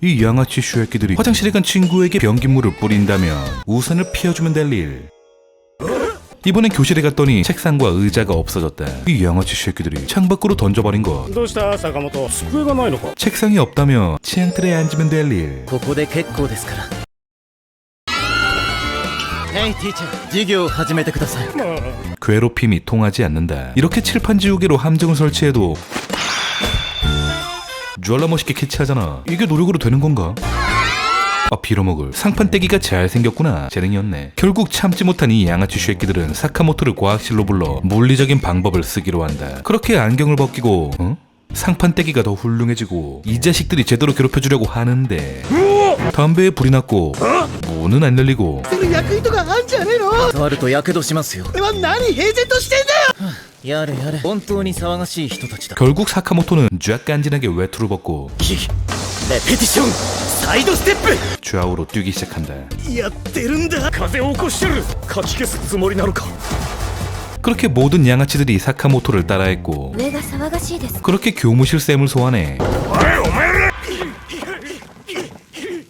이 양아치 슈애끼들이 화장실에 간 친구에게 변기물을 뿌린다면 우산을 피워주면 될 일. 이번엔 교실에 갔더니 책상과 의자가 없어졌다. 이 양아치 슈애끼들이 창밖으로 던져버린 것. どうした坂本机がないのか 책상이 없다면 치앙틀에 앉으면 될 일. ここで結構ですからヘイティーチャー授業を始めてください 괴롭힘이 통하지 않는다. 이렇게 칠판 지우개로 함정을 설치해도 졸라 멋있게 캐치하잖아. 이게 노력으로 되는 건가? 아 빌어먹을 상판 떼기가 잘생겼구나 재능이었네 결국 참지 못한 이 양아치 쉐끼들은 사카모토를 과학실로 불러 물리적인 방법을 쓰기로 한다 그렇게 안경을 벗기고 어? 상판 떼기가 더 훌륭해지고 이 자식들이 제대로 괴롭혀주려고 하는데 담배에 불이 났고 문은 안 열리고 する役員とかあんじゃねえの触るとやけどしますよ俺は何平然としてんだよ やれやれ本当に騒がしい人たちだ 결국 사카모토는 쥐 깐진하게 외투를 벗고 レペティションサイドステップ 좌우로 뛰기 시작한다 やってるんだ風を起こしてるかき消すつもりなのか 그렇게 모든 양아치들이 사카모토를 따라했고 上が騒がしいです 그렇게 교무실 쌤을 소환해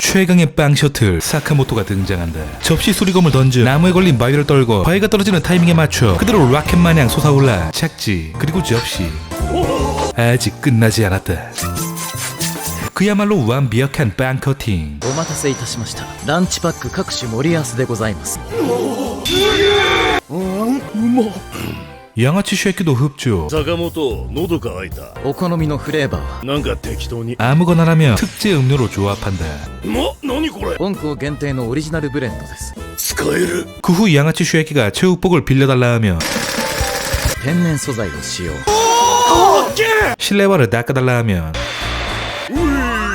최강의 빵 셔틀 사카모토가 등장한다 접시 수리검을 던져 나무에 걸린 바위를 떨고 바위가 떨어지는 타이밍에 맞춰 그대로 라켓 마냥 솟아올라 착지 그리고 접시 아직 끝나지 않았다 그야말로 완벽한 빵 커팅 お待たせいたしましたランチパック各種盛り合わせでございます 양아치 쉐끼도 흡주 坂本喉乾いたお好みのフレーバーはなんか適当に 아무거나라면 특제 음료로 조합한다 も何これ本校限定のオリジナルブレンドです使える 그 후 양아치 쉐끼가 체육복을 빌려달라 하며 天然素材を使用 실내화를 닦아달라 하면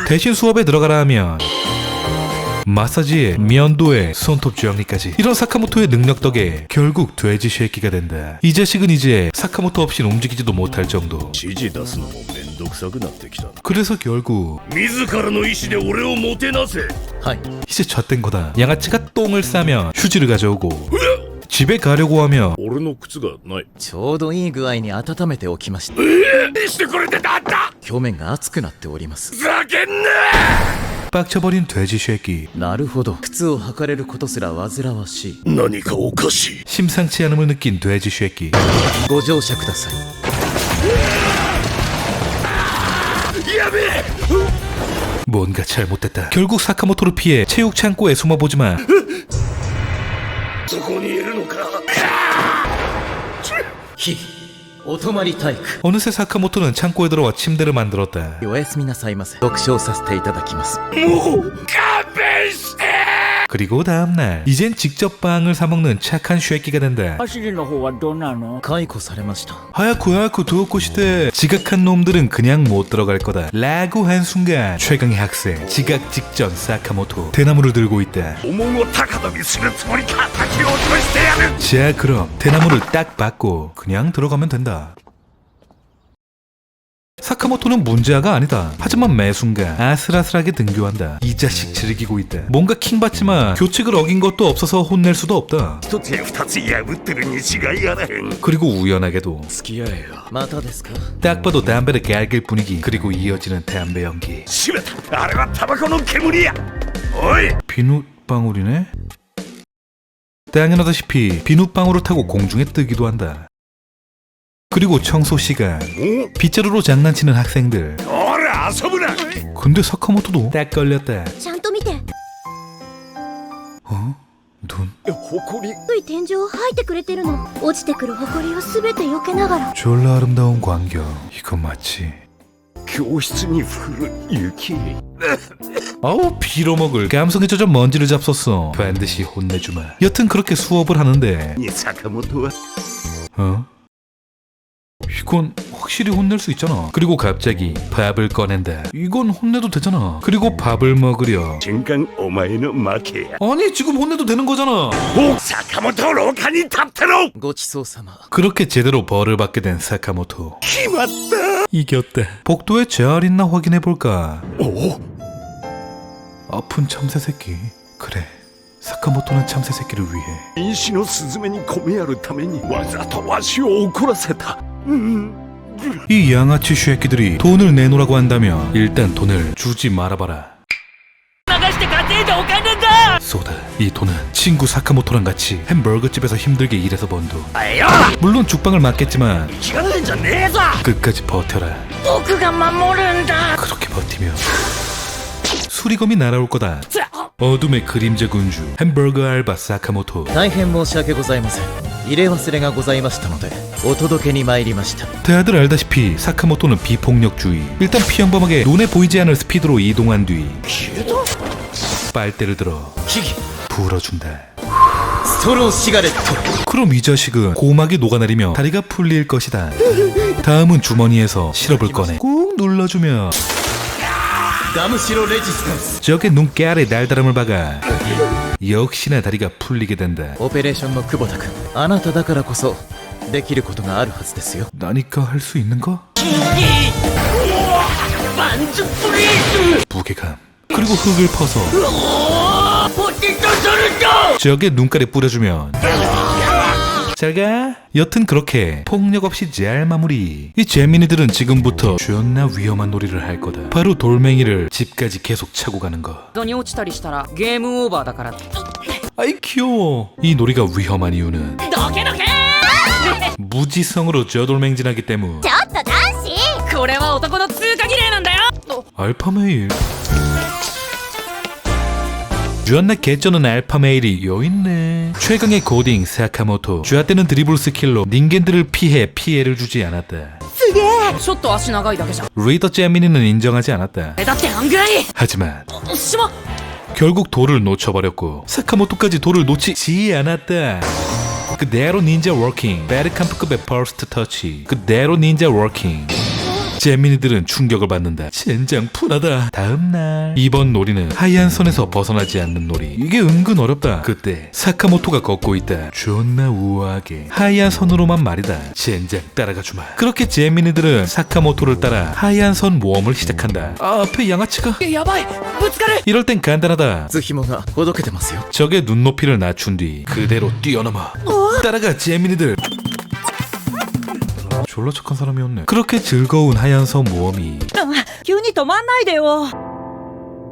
대신 수업에 들어가라 하면 마사지에 면도에 손톱 정리까지 이런 사카모토의 능력 덕에 결국 돼지 쉐끼가 된다 이 자식은 이제 사카모토 없인 움직이지도 못할 정도 指示出すのもめんどくさくなってきたな 그래서 결국 自らの意志で俺をもてなせはい 이제 젖된 거다 양아치가 똥을 싸면 휴지를 가져오고 집에 가려고 하며 俺の靴がないちょうどいい具合に温めておきましたしてくれてなんだ表面が熱くなっておりますふざけんな 빡쳐버린 돼지 쉐끼 なるほど靴を履かれることすら煩わしい何かおかしい 심상치 않음을 느낀 돼지 쉐끼 ご乗車くださいやべえ 뭔가 잘못됐다 결국 사카모토를 피해 체육 창고에 숨어보지만 そこにいるのかひ 오토마리 타이 크. 어느새 사카모토는 창고에 들어와 침대를 만들었 다. 요에스미나사이마 세. 독쇼사스테이타다키마 스. 뭐? 가베 스! 그리고 다음날 이젠 직접 빵을 사먹는 착한 쉐끼가 된다 하야쿠 하야쿠 도우코 시대. 지각한 놈들은 그냥 못 들어갈 거다. 라고 한 순간 최강의 학생 지각 직전 사카모토 대나무를 들고 있다 자 그럼 대나무를 딱 받고 그냥 들어가면 된다. 사카모토는 문제아가 아니다. 하지만 매 순간 아슬아슬하게 등교한다. 이 자식 즐기고 있다. 뭔가 킹받지만 교칙을 어긴 것도 없어서 혼낼 수도 없다. 그리고 우연하게도 딱 봐도 담배를 갈길 분위기 그리고 이어지는 담배 연기 비눗방울이네. 당연하다시피 비눗방울을 타고 공중에 뜨기도 한다. 그리고 청소 시간 빗자루로 장난치는 학생들 おら遊ぶな 근데 사카모토도 딱 걸렸다 ちゃんと見て 어? 눈? 誇り低い天井を吐いてくれてるの落ちてくる埃を全て避けながら 졸라 아름다운 광경 이거 맞지? 教室に降る雪 아우 빌어먹을 감성에 젖어 먼지를 잡섰어 반드시 혼내주마 여튼 그렇게 수업을 하는데 に坂本は 어? 이건 확실히 혼낼 수 있잖아. 그리고 갑자기 밥을 꺼낸다. 이건 혼내도 되잖아. 그리고 밥을 먹으려. 瞬間お前の負けや 아니 지금 혼내도 되는 거잖아. お坂本廊下に立ってろごちそうさま 그렇게 제대로 벌을 받게 된 사카모토. 決まった 이겼대. 복도에 재활 있나 확인해 볼까. お 아픈 참새 새끼. 그래. 사카모토는 참새 새끼를 위해 飲酒のスズメに米やるためにわざとわしを怒らせたうん 이 양아치 쉐끼들이 돈을 내놓으라고 한다면 일단 돈을 주지 말아봐라. 쏘다. 이 돈은 친구 사카모토랑 같이 햄버거 집에서 힘들게 일해서 번 돈. 물론 죽방을 맞겠지만 気がねえんじゃねえぞ 끝까지 버텨라. 僕が守るんだ 그렇게 버티면 수리검이 날아올 거다. 어둠의 그림자 군주 햄버거 알바 사카모토. 大変申し訳ございません入れ忘れがございましたのでお届けに参りました 다들 알다시피 사카모토는 비폭력주의. 일단 피형범하게 눈에 보이지 않을 스피드로 이동한 뒤 빨대를 들어 木々 불어준다. ストローシガレット 그럼 이 자식은 고막이 녹아내리며 다리가 풀릴 것이다. 다음은 주머니에서 시럽을 꺼내 꾹 눌러주며 ガムシロレジスタンス 적의 눈깨알에 날다람을 박아 역시나 다리가 풀리게 된다. オペレーションの久保田君あなただからこそできることがあるはずですよ 나니까 할 수 있는가? 무게감 그리고 흙을 퍼서 적의 눈깔에 뿌려주면 잘가 여튼 그렇게 폭력 없이 잘 마무리 이 재민이들은 지금부터 존나 위험한 놀이를 할 거다 바로 돌멩이를 집까지 계속 차고 가는 거 ドに落ちたりしたらゲームオーバーだから 아이 귀여워 이 놀이가 위험한 이유는 どけどけ 무지성으로 저돌맹진하기 때문 ちょっと男子これは男の通過儀礼なんだよ 알파메일 주한나 개쩌는 알파메일이 여있네. 최강의 고딩 사카모토. 주한때는 드리블 스킬로 닌겐들을 피해 피해를 주지 않았다. 쓰게! 쇼트 아시 나가이 다게 리더 제미니는 인정하지 않았다. 대답대 안 그래! 하지만 어, 심어! 결국 돌을 놓쳐버렸고 사카모토까지 돌을 놓치지 않았다. 그대로 닌자 워킹. 베르캄프급의 퍼스트 터치. 그대로 닌자 워킹. 재민이들은 충격을 받는다. 젠장 푸하다 다음날 이번 놀이는 하얀 선에서 벗어나지 않는 놀이. 이게 은근 어렵다. 그때 사카모토가 걷고 있다. 존나 우아하게 하얀 선으로만 말이다. 젠장 따라가주마. 그렇게 재민이들은 사카모토를 따라 하얀 선 모험을 시작한다. 아, 앞에 양아치가 야바이 부츠카를 이럴 땐 간단하다. 쓰히모가 고독해대마세요 적의 눈높이를 낮춘 뒤 그대로 뛰어넘어 어? 따라가 재민이들. 졸라 착한 사람이었네 그렇게 즐거운 하얀선 모험이 急に止まんないでよ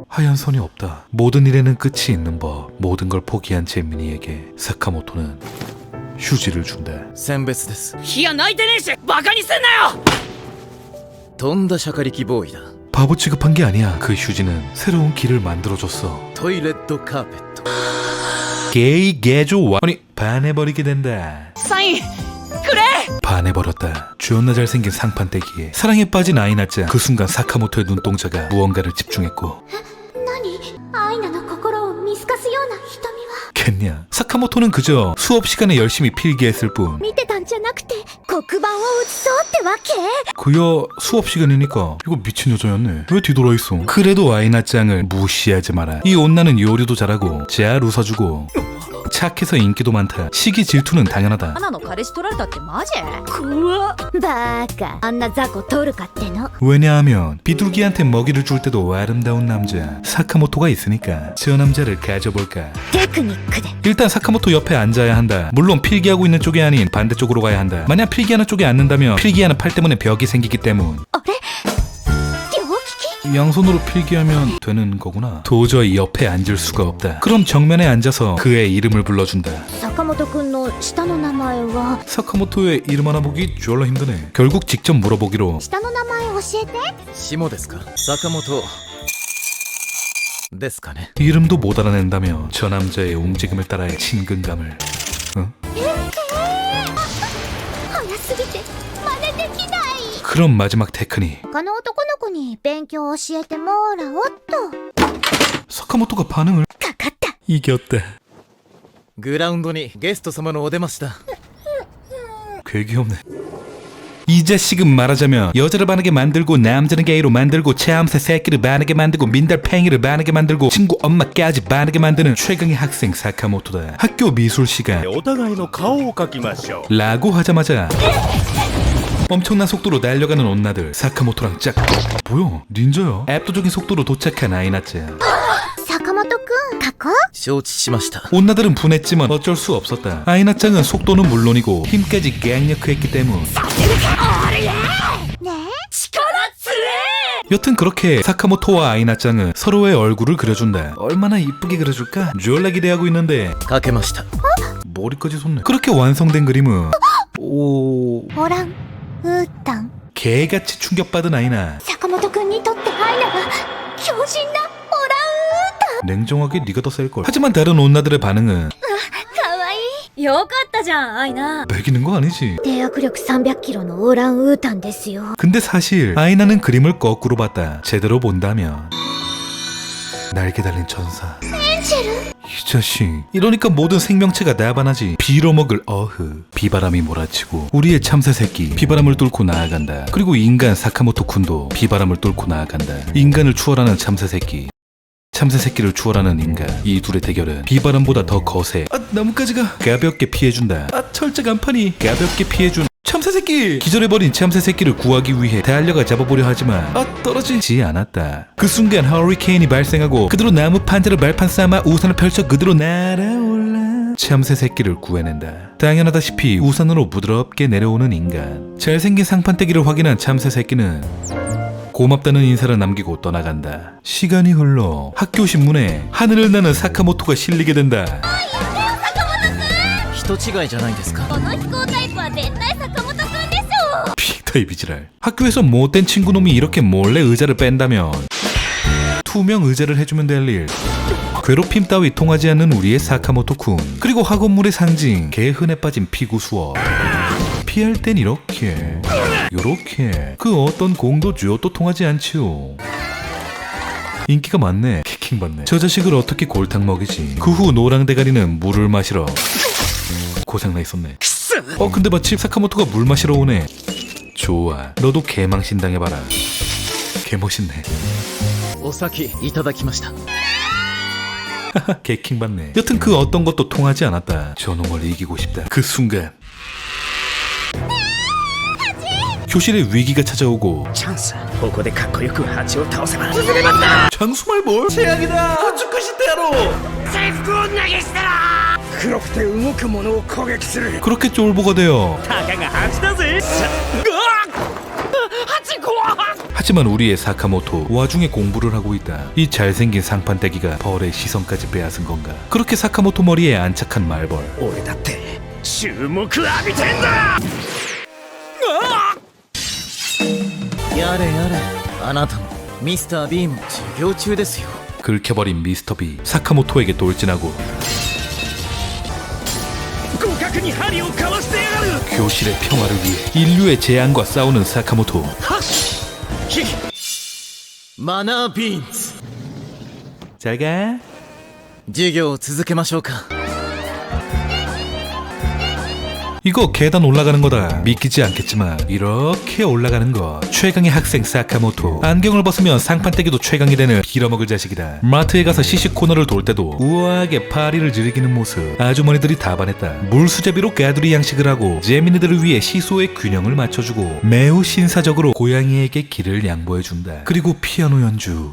하얀 선이 없다 모든 일에는 끝이 있는 법 모든 걸 포기한 재민이에게 사카모토는 휴지를 준다 選別です いや泣いてねえしバカにすんなよとんだシャカリキボーイだ 바보 취급한 게 아니야 그 휴지는 새로운 길을 만들어줬어 トイレットカーペット 게이 개조 아니 반해버리게 된다 サインくれ 반해버렸다. 존나 잘생긴 상판떼기에 사랑에 빠진 아이나짱 그 순간 사카모토의 눈동자가 무언가를 집중했고 겠냐 사카모토는 그저 수업 시간에 열심히 필기했을 뿐 그여 수업 시간이니까 이거 미친 여자였네. 왜 뒤돌아 있어? 그래도 아이나짱을 무시하지 마라. 이 온나는 요리도 잘하고 재알 웃어주고 착해서 인기도 많다 시기 질투는 당연하다 ナの彼氏取られたってマジ怖っバーカあんな雑魚取るかっての 왜냐하면 비둘기한테 먹이를 줄 때도 아름다운 남자 사카모토가 있으니까 저 남자를 가져볼까 テクニックで 일단 사카모토 옆에 앉아야 한다. 물론 필기하고 있는 쪽이 아닌 반대쪽으로 가야 한다. 만약 필기하는 쪽에 앉는다면 필기하는 팔 때문에 벽이 생기기 때문. あれ両利き 양손으로 필기하면 되는 거구나. 도저히 옆에 앉을 수가 없다. 그럼 정면에 앉아서 그의 이름을 불러준다. 사카모토의 이름 하나 보기 졸라 힘드네. 결국 직접 물어보기로. 시모 데스카? 사카모토. 데스카네. 이름도 못 알아낸다며 저 남자의 움직임을 따라 친근감을. 어? 예? 그럼 마지막 테크닉. 他の男の子に勉強を教えてもらおうっと 사카모토가 반응을 かかった 이겼다. グラウンドにゲスト様のお出ましだ 꽤 귀엽네. 이 자식은 말하자면 여자를 반하게 만들고 남자는 게이로 만들고 체함새 새끼를 반하게 만들고 민달팽이를 반하게 만들고 친구 엄마까지 반하게 만드는 최강의 학생 사카모토다 학교 미술 시간 お互いの顔を描きましょ 라고 하자마자 엄청난 속도로 달려가는 온나들 사카모토랑 짝 뭐야 닌자야 압도적인 속도로 도착한 아이나짱 坂本くん過去承知しました 온나들은 분했지만 어쩔 수 없었다 아이나짱은 속도는 물론이고 힘까지 갱력했기 때문 ね여튼 그렇게 사카모토와 아이나짱은 서로의 얼굴을 그려준다 얼마나 이쁘게 그려줄까 졸라 기대하고 있는데 かけました 머리까지 손네 그렇게 완성된 그림은 오... えオラ ンウータン 개같이 충격받은 아이나 坂本くんにとってアイナは強靭なオランウータン 냉정하게 네가 더 셀걸 하지만 다른 온나들의 반응은 かわいいよかったじゃんアイナ 매기는 거 아니지 低握力300キロのオランウータンですよ 근데 사실 아이나는 그림을 거꾸로 봤다 제대로 본다면 날개 달린 천사 エンジェル 이 자식 이러니까 모든 생명체가 나반하지. 빌어먹을 어흐. 비바람이 몰아치고 우리의 참새 새끼 비바람을 뚫고 나아간다. 그리고 인간 사카모토 쿤도 비바람을 뚫고 나아간다. 인간을 추월하는 참새 새끼. 참새 새끼를 추월하는 인간. 이 둘의 대결은 비바람보다 더 거세. 아 나뭇가지가. 가볍게 피해준다. 아 철제 간판이. 가볍게 피해준 참 새 새끼 기절해버린 참새 새끼를 구하기 위해 달려가 잡아보려 하지만 아 떨어지지 않았다 그 순간 허리케인이 발생하고 그대로 나무 판자를 발판 삼아 우산을 펼쳐 그대로 날아올라 참새 새끼를 구해낸다 당연하다시피 우산으로 부드럽게 내려오는 인간 잘생긴 상판떼기를 확인한 참새 새끼는 고맙다는 인사를 남기고 떠나간다. 시간이 흘러 학교 신문에 하늘을 나는 사카모토가 실리게 된다. 人違いじゃないですかこの飛行タ ょ 빅타입 이지랄. 학교에서 못된 친구놈이 이렇게 몰래 의자를 뺀다면 투명 의자를 해주면 될 일. 괴롭힘 따위 통하지 않는 우리의 사카모토 군. 그리고 학원물의 상징 개 흔에 빠진 피구 수업. 피할 땐 이렇게 요렇게 그 어떤 공도 쥐어도 통하지 않지요. 인기가 많네. 키킹 받네. 저 자식을 어떻게 골탕 먹이지? 그 후 노랑 대가리는 물을 마시러 고장나 있었네. 어 근데 마침 사카모토가 물 마시러 오네. 좋아. 너도 개망신 당해봐라. 개멋있네. お先いただきました 개킹 받네. 여튼 그 어떤 것도 통하지 않았다. 저놈을 이기고 싶다. 그 순간. 교실에 위기가 찾아오고 チャンスここでかっこよく蜂を倒せば 장수말 뭘? 최악이다. 黒くて動くものを攻撃する 그렇게 쫄보가 되어 たかが蜂だぜさうわ蜂怖っ 하지만 우리의 사카모토 와중에 공부를 하고 있다. 이 잘생긴 상판떼기가 벌의 시선까지 빼앗은 건가? 그렇게 사카모토 머리에 안착한 말벌. 俺だって注目浴びてんだやれやれあなたもミスター B も授業中ですよ 긁혀버린 미스터 B 사카모토에게 돌진하고 互角に針をかわしてやがる 교실의 평화를 위해 인류의 재앙과 싸우는 사카모토 ヒ マナービーンズ。잘가授業を続けましょうか 이거 계단 올라가는 거다. 믿기지 않겠지만 이렇게 올라가는 거 최강의 학생 사카모토. 안경을 벗으면 상판떼기도 최강이 되는 빌어먹을 자식이다. 마트에 가서 시식 코너를 돌 때도 우아하게 파리를 즐기는 모습. 아주머니들이 다 반했다. 물수제비로 까두리 양식을 하고 재민이들을 위해 시소의 균형을 맞춰주고 매우 신사적으로 고양이에게 길을 양보해준다. 그리고 피아노 연주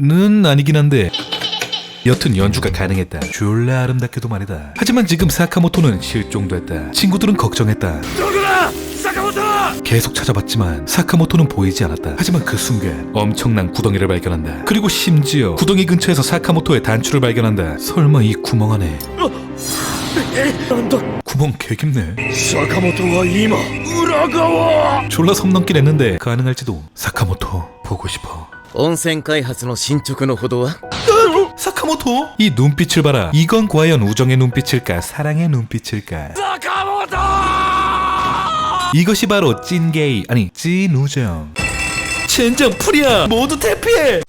는 아니긴 한데 여튼 연주가 가능했다. 졸라 아름답게도 말이다. 하지만 지금 사카모토는 실종됐다. 친구들은 걱정했다. 누구라! 사카모토! 계속 찾아봤지만 사카모토는 보이지 않았다. 하지만 그 순간 엄청난 구덩이를 발견한다. 그리고 심지어 구덩이 근처에서 사카모토의 단추를 발견한다. 설마 이 구멍 안에 어? 구멍 개 깊네. 사카모토와 이마 우라가와 졸라 섬 넘긴 했는데 가능할지도 사카모토 보고 싶어. 温泉開発の進捗のほどは 사카모토? 이 눈빛을 봐라. 이건 과연 우정의 눈빛일까? 사랑의 눈빛일까? 坂本 이것이 바로 찐게이 아니 찐우정 젠장 풀이야 모두 대피해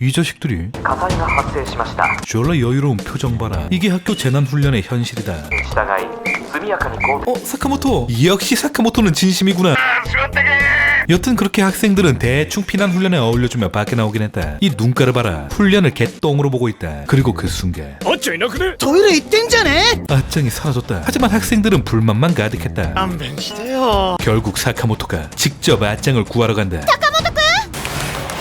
이 자식들이 火災が発生しました 졸라 여유로운 표정 봐라 이게 학교 재난훈련의 현실이다 従い速 어 사카모토 역시 사카모토는 진심이구나 여튼 그렇게 학생들은 대충 피난 훈련에 어울려주며 밖에 나오긴 했다. 이 눈가를 봐라. 훈련을 개똥으로 보고 있다. 그리고 그 순간 어쩌이나 그래? 도일에 있댄자네? 아짱이 사라졌다. 하지만 학생들은 불만만 가득했다. 안 벤시대요. 결국 사카모토가 직접 아짱을 구하러 간다. 잠깐만.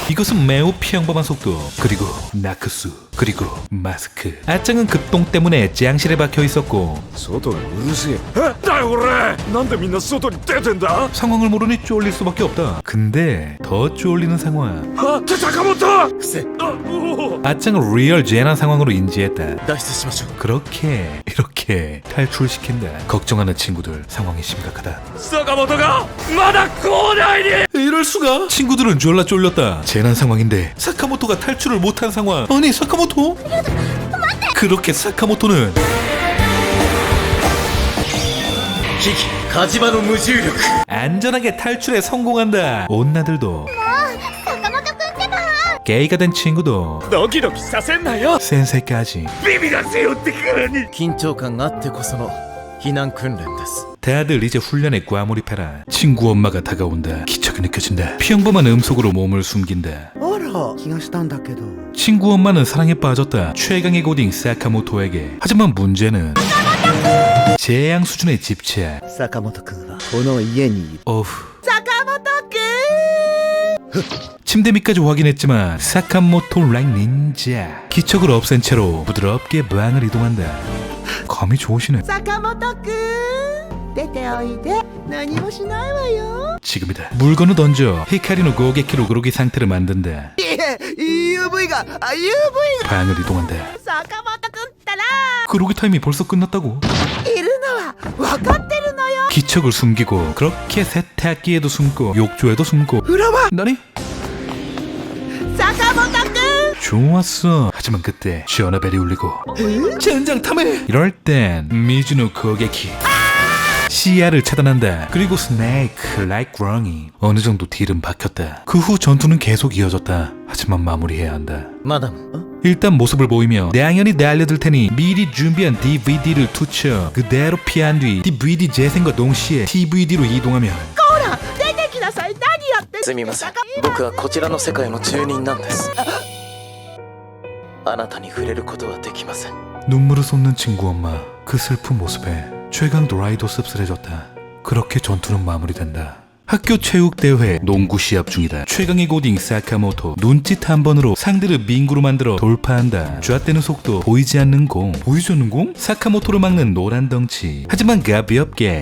이것은 매우 평범한 속도 그리고 나크수 그리고 마스크 아짱은 급동 때문에 짱실에 박혀 있었고 外がうるせええだよ俺なんでみんな外に出てんだ 상황을 모르니 쫄릴 수밖에 없다 근데 더 쫄리는 상황 あ坂本伏せあおお 아짱은 리얼 재난 상황으로 인지했다 脱出しましょう 그렇게 이렇게 탈출시킨다 걱정하는 친구들 상황이 심각하다 坂本がまだ校内に 이럴 수가? 친구들은 졸라 쫄렸다. 재난 상황인데 사카모토가 탈출을 못한 상황. 아니 사카모토? 그렇게 사카모토는 危機火事場の無重力 안전하게 탈출에 성공한다. 온나들도 坂本くんってば 게이가 된 친구도 ドキドキさせんなよ 센세까지 ビビらせよってからに緊張感があってこその避難訓練です 다들 이제 훈련에 과몰입해라. 친구 엄마가 다가온다. 기척이 느껴진다. 평범한 음속으로 몸을 숨긴다. あら気がしたんだけど 친구 엄마는 사랑에 빠졌다. 최강의 고딩 사카모토에게. 하지만 문제는 재앙 수준의 집착. 坂本君はこの家にいる 어후. 침대 밑까지 확인했지만 사카모토 락 닌자 기척을 없앤 채로 부드럽게 방을 이동한다 감이 좋으시네 坂本君 出ておいで何もしないわよ 지금이다 물건을 던져 히카리노 고게키로 그로기 상태를 만든다 いえ UV があ UV 방을 이동한다 が坂本君ったら 그로기 타임이 벌써 끝났다고 いるのは分かってるのよ 기척을 숨기고 그렇게 세탁기에도 숨고 욕조에도 숨고 風呂場 나니? 坂本君 좋았어 하지만 그때 시원하벨이 울리고 젠장 탐해 이럴 땐 미즈노 고게키 시야를 차단한다 그리고 스네이크 라이크 렁이 어느 정도 딜은 박혔다 그 후 전투는 계속 이어졌다 하지만 마무리해야 한다 マダム 일단 모습을 보이며 내양연이 내알려둘 테니 미리 준비한 DVD를 투쳐 그대로 피한 뒤 DVD 재생과 동시에 TVD로 이동하며 ほら出てきなさい何やってすみません僕はこちらの世界の住人なんですあなたに触れることはできません 눈물을 쏟는 친구 엄마 그 슬픈 모습에 최강 도라이도 씁쓸해졌다 그렇게 전투는 마무리된다 학교 체육대회 농구 시합 중이다 최강의 고딩 사카모토 눈짓 한 번으로 상대를 민구로 만들어 돌파한다 쥐어대는 속도 보이지 않는 공 보이지 않는 공? 사카모토를 막는 노란 덩치 하지만 가볍게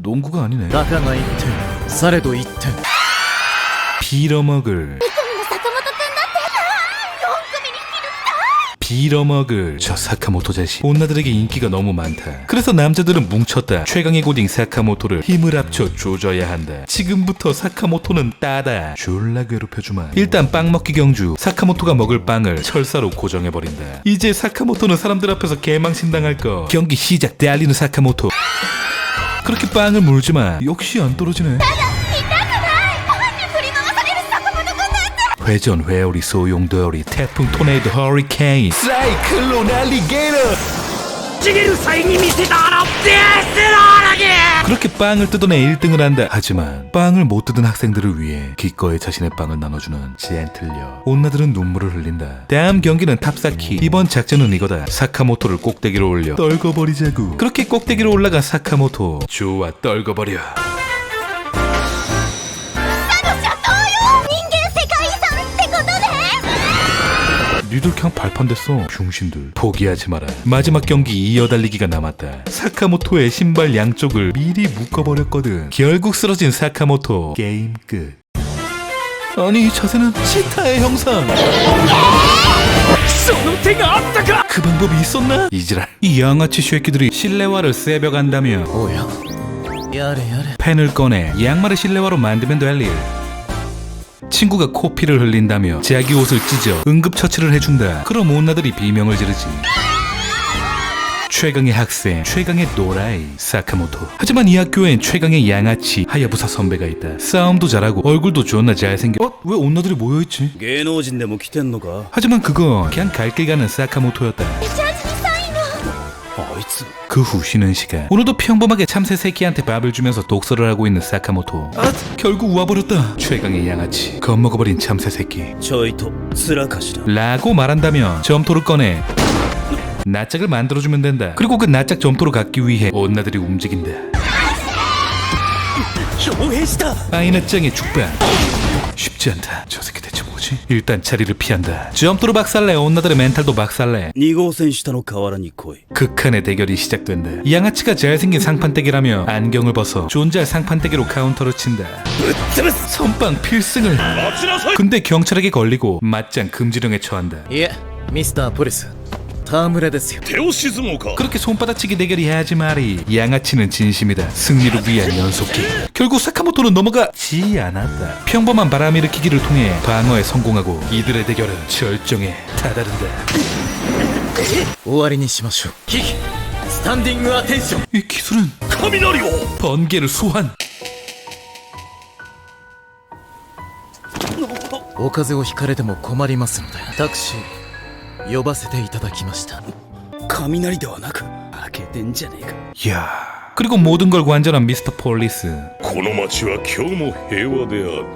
농구가 아니네 たかが一点されど一点 빌어먹을 빌어먹을. 저 사카모토 자식. 온나들에게 인기가 너무 많다. 그래서 남자들은 뭉쳤다. 최강의 고딩 사카모토를 힘을 합쳐 조져야 한다. 지금부터 사카모토는 따다. 졸라 괴롭혀주마. 일단 빵 먹기 경주. 사카모토가 먹을 빵을 철사로 고정해버린다. 이제 사카모토는 사람들 앞에서 개망신당할 거. 경기 시작. 때 알리는 사카모토. 그렇게 빵을 물지마. 역시 안 떨어지네 회전, 회오리, 소용돌이, 태풍, 토네이도, 허리케인, 사이클론, 알리게이터. 지게루 사이님이 대단함, 대단하게. 그렇게 빵을 뜯어내 1등을 한다. 하지만 빵을 못 뜯은 학생들을 위해 기꺼이 자신의 빵을 나눠주는 젠틀려. 온나들은 눈물을 흘린다. 다음 경기는 탑사키. 이번 작전은 이거다. 사카모토를 꼭대기로 올려 떨궈버리자구. 그렇게 꼭대기로 올라가 사카모토. 좋아, 떨궈버려. 니들 그냥 발판됐어. 중신들 포기하지 마라. 마지막 경기 이어 달리기가 남았다. 사카모토의 신발 양쪽을 미리 묶어버렸거든. 결국 쓰러진 사카모토. 게임 끝. 아니 이 자세는 치타의 형상. 그 방법이 있었나? 이지랄. 이 양아치 쉐끼들이 실내화를 세벼간다며. 오야. 야래 야래. 펜을 꺼내 양말을 실내화로 만들면 될 일. 친구가 코피를 흘린다며 자기 옷을 찢어 응급처치를 해준다. 그럼 온나들이 비명을 지르지. 최강의 학생, 최강의 노라이, 사카모토. 하지만 이 학교엔 최강의 양아치, 하야부사 선배가 있다. 싸움도 잘하고 얼굴도 존나 잘생겨. 어? 왜 온나들이 모여있지? 芸能人でも来てんのか 하지만 그건 그냥 갈 길 가는 사카모토였다. 그 후 쉬는 시간 오늘도 평범하게 참새 새끼한테 밥을 주면서 독서를 하고 있는 사카모토 아 결국 와버렸다 최강의 양아치 겁먹어버린 참새 새끼 ちょいと面かしら 라고 말한다면 점토를 꺼내 낯짝을 만들어주면 된다 그리고 그 낯짝 점토로 갖기 위해 온나들이 움직인다 豹変した 아이나짱의 죽방 쉽지 않다 저 새끼 대체 뭐지? 일단 자리를 피한다 점토로 박살내 온나들의 멘탈도 박살내 2号線下の河原に来い 극한의 대결이 시작된다 이 양아치가 잘생긴 상판대기라며 안경을 벗어 존잘 상판대기로 카운터를 친다 선빵 필승을 근데 경찰에게 걸리고 맞짱 금지령에 처한다 いえミスターポリス 戯れですよ手を沈もうか 그렇게 손바닥치기 대결이 하지 말이 양아치는 진심이다 승리를 위한 연속기 결국 사카모토는 넘어가지 않았다 평범한 바람 일으키기를 통해 방어에 성공하고 이들의 대결은 절정에 다다른다 終わりにしましょうヒキスタンディングアテンション 이 기술은 雷を 번개를 소환 お風邪をひかれても困りますのでタクシー 呼ばせていただきました雷ではなく開けてんじゃねえか 이야 그리고 모든 걸 관전한 미스터 폴리스 この町は今日も平和である